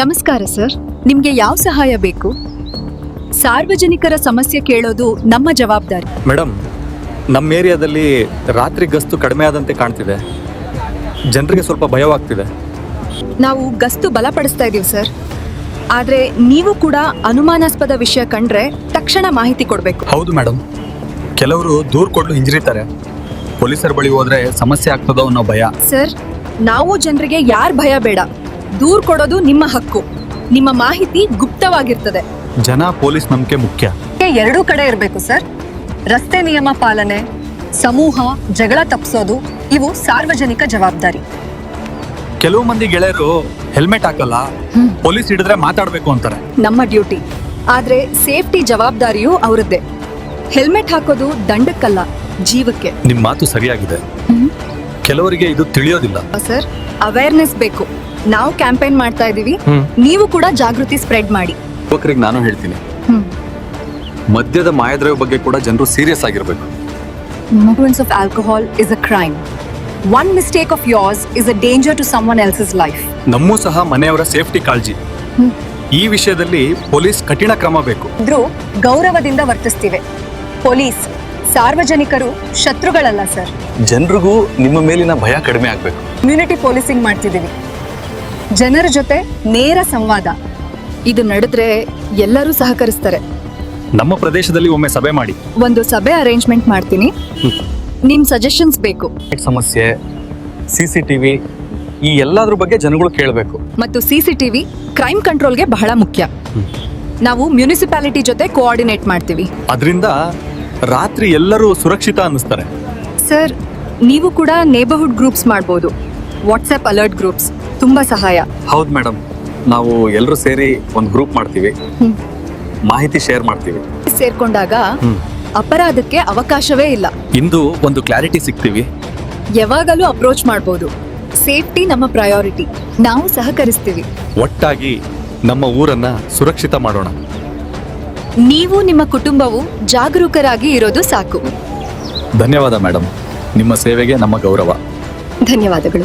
ನಮಸ್ಕಾರ ಸರ್. ನಿಮ್ಗೆ ಯಾವ ಸಹಾಯ ಬೇಕು? ಸಾರ್ವಜನಿಕರ ಸಮಸ್ಯೆ ಕೇಳೋದು ನಮ್ಮ ಜವಾಬ್ದಾರಿ. ಮೇಡಮ್ ನಮ್ಮ ಏರಿಯಾದಲ್ಲಿ ರಾತ್ರಿ ಗಸ್ತು ಕಡಿಮೆ ಆದಂತೆ ಕಾಣ್ತಿದೆ. ಜನರಿಗೆ ಸ್ವಲ್ಪ ಭಯವಾಗ್ತಿದೆ. ನಾವು ಗಸ್ತು ಬಲಪಡಿಸ್ತಾ ಇದೀವಿ ಸರ್. ಆದ್ರೆ ನೀವು ಕೂಡ ಅನುಮಾನಾಸ್ಪದ ವಿಷಯ ಕಂಡ್ರೆ ತಕ್ಷಣ ಮಾಹಿತಿ ಕೊಡಬೇಕು. ಹೌದು ಮೇಡಮ್ ಕೆಲವರು ದೂರು ಕೊಡ್ಲು ಹಿಂಜರಿತಾರೆ. ಪೊಲೀಸರ ಬಳಿ ಹೋದ್ರೆ ಸಮಸ್ಯೆ ಆಗ್ತದೋ ಅನ್ನೋ ಭಯ. ಸರ್ ನಾವು ಜನರಿಗೆ ಯಾರ ಭಯ ಬೇಡ. ದೂರ್ ಕೊಡೋದು ನಿಮ್ಮ ಹಕ್ಕು. ನಿಮ್ಮ ಮಾಹಿತಿ ಗುಪ್ತವಾಗಿರ್ತದೆ. ಜನ ಪೊಲೀಸ್ ನಂಬಿಕೆ ಮುಖ್ಯ. ಎರಡೂ ಕಡೆ ಇರಬೇಕು ಸರ್. ರಸ್ತೆ ನಿಯಮ ಪಾಲನೆ ಸಮೂಹ ಜಗಳ ತಪ್ಪಿಸೋದು ಇವು ಸಾರ್ವಜನಿಕ ಜವಾಬ್ದಾರಿ. ಕೆಲವು ಮಂದಿ ಗೆಳೆಯರು ಹೆಲ್ಮೆಟ್ ಹಾಕಲ್ಲ ಪೊಲೀಸ್ ಹಿಡಿದ್ರೆ ಮಾತಾಡ್ಬೇಕು ಅಂತಾರೆ. ನಮ್ಮ ಡ್ಯೂಟಿ. ಆದ್ರೆ ಸೇಫ್ಟಿ ಜವಾಬ್ದಾರಿಯೂ ಅವರದ್ದೇ. ಹೆಲ್ಮೆಟ್ ಹಾಕೋದು ದಂಡಕ್ಕಲ್ಲ ಜೀವಕ್ಕೆ. ನಿಮ್ ಮಾತು ಸರಿಯಾಗಿದೆ. ಕೆಲವರಿಗೆ ಇದು ತಿಳಿಯೋದಿಲ್ಲ. ಸರ್ ಅವೇರ್ನೆಸ್ ಬೇಕು. ನಾವು ಕ್ಯಾಂಪೇನ್ ಮಾಡ್ತಾ ಇದೀವಿ. ನೀವು ಕೂಡ ಜಾಗೃತಿ ಸ್ಪ್ರೆಡ್ ಮಾಡಿ. ಯುವಕರಿಗೆ ನಾನು ಹೇಳ್ತೀನಿ. ಮದ್ಯದ ಮಾಯದ್ರವ್ಯ ಬಗ್ಗೆ ಕೂಡ ಜನರು ಸೀರಿಯಸ್ ಆಗಿರಬೇಕು. Of alcohol is is crime one mistake of yours is is danger to to someone else's life ನಮ್ಮೂ ಸಹ ಮನೆಯವರ ಸೇಫ್ಟಿ ಕಾಳಜಿ. ಈ ವಿಷಯದಲ್ಲಿ ಪೊಲೀಸ್ ಕಠಿಣ ಕ್ರಮ ಬೇಕು. ಇದ್ರೂ ಗೌರವದಿಂದ ವರ್ತಿಸ್ತೀವಿ. ಪೊಲೀಸ್ ಸಾರ್ವಜನಿಕರು ಶತ್ರುಗಳಲ್ಲ ಸರ್. ಜನರಿಗೂ ನಿಮ್ಮ ಮೇಲಿನ ಭಯ ಕಡಿಮೆ ಆಗಬೇಕು. ಕಮ್ಯುನಿಟಿ ಪೊಲೀಸಿಂಗ್ ಮಾಡ್ತಿದ್ದೀವಿ. ಜನರ ಜೊತೆ ನೇರ ಸಂವಾದ. ಇದು ನಡೆದ್ರೆ ಎಲ್ಲರೂ ಸಹಕರಿಸ್ತಾರೆ. ನಮ್ಮ ಪ್ರದೇಶದಲ್ಲಿ ಒಮ್ಮೆ ಸಭೆ ಮಾಡಿ. ಒಂದು ಸಭೆ ಅರೇಂಜ್ಮೆಂಟ್ ಮಾಡ್ತೀನಿ. ನಿಮ್ ಸಜೆಷನ್ಸ್ ಬೇಕು. ಸಮಸ್ಯೆ ಸಿ ಸಿ ಟಿ ವಿ ಈ ಎಲ್ಲದ್ರ ಬಗ್ಗೆ ಜನಗಳು ಕೇಳಬೇಕು. ಮತ್ತು ಸಿಸಿಟಿವಿ ಕ್ರೈಮ್ ಕಂಟ್ರೋಲ್ಗೆ ಬಹಳ ಮುಖ್ಯ. ನಾವು ಮುನಿಸಿಪಾಲಿಟಿ ಜೊತೆ ಕೋಆರ್ಡಿನೇಟ್ ಮಾಡ್ತೀವಿ. ಅದರಿಂದ ರಾತ್ರಿ ಎಲ್ಲರೂ ಸುರಕ್ಷಿತ ಅನ್ನಿಸ್ತಾರೆ. ಸರ್ ನೀವು ಕೂಡ ನೇಬರ್ಹುಡ್ ಗ್ರೂಪ್ಸ್ ಮಾಡ್ಬೋದು. ವಾಟ್ಸ್ಆಪ್ ಅಲರ್ಟ್ ಗ್ರೂಪ್ಸ್ ತುಂಬಾ ಸಹಾಯ. ಹೌದು ಮೇಡಮ್ ನಾವು ಎಲ್ಲರೂ ಸೇರಿ ಒಂದು ಗ್ರೂಪ್ ಮಾಡ್ತೀವಿ. ಮಾಹಿತಿ ಶೇರ್ ಮಾಡ್ತೀವಿ. ಸೇರ್ಕೊಂಡಾಗ ಅಪರಾಧಕ್ಕೆ ಅವಕಾಶವೇ ಇಲ್ಲ. ಇಂದು ಒಂದು ಕ್ಲಾರಿಟಿ ಸಿಗ್ತೀವಿ. ಯಾವಾಗಲೂ ಅಪ್ರೋಚ್ ಮಾಡ್ಬೋದು. ಸೇಫ್ಟಿ ನಮ್ಮ ಪ್ರಯಾರಿಟಿ ನಾವು ಸಹಕರಿಸ್ತೀವಿ. ಒಟ್ಟಾಗಿ ನಮ್ಮ ಊರನ್ನ ಸುರಕ್ಷಿತ ಮಾಡೋಣ. ನೀವು ನಿಮ್ಮ ಕುಟುಂಬವು ಜಾಗರೂಕರಾಗಿ ಇರೋದು ಸಾಕು. ಧನ್ಯವಾದ ಮೇಡಮ್ ನಿಮ್ಮ ಸೇವೆಗೆ ನಮ್ಮ ಗೌರವ. ಧನ್ಯವಾದಗಳು.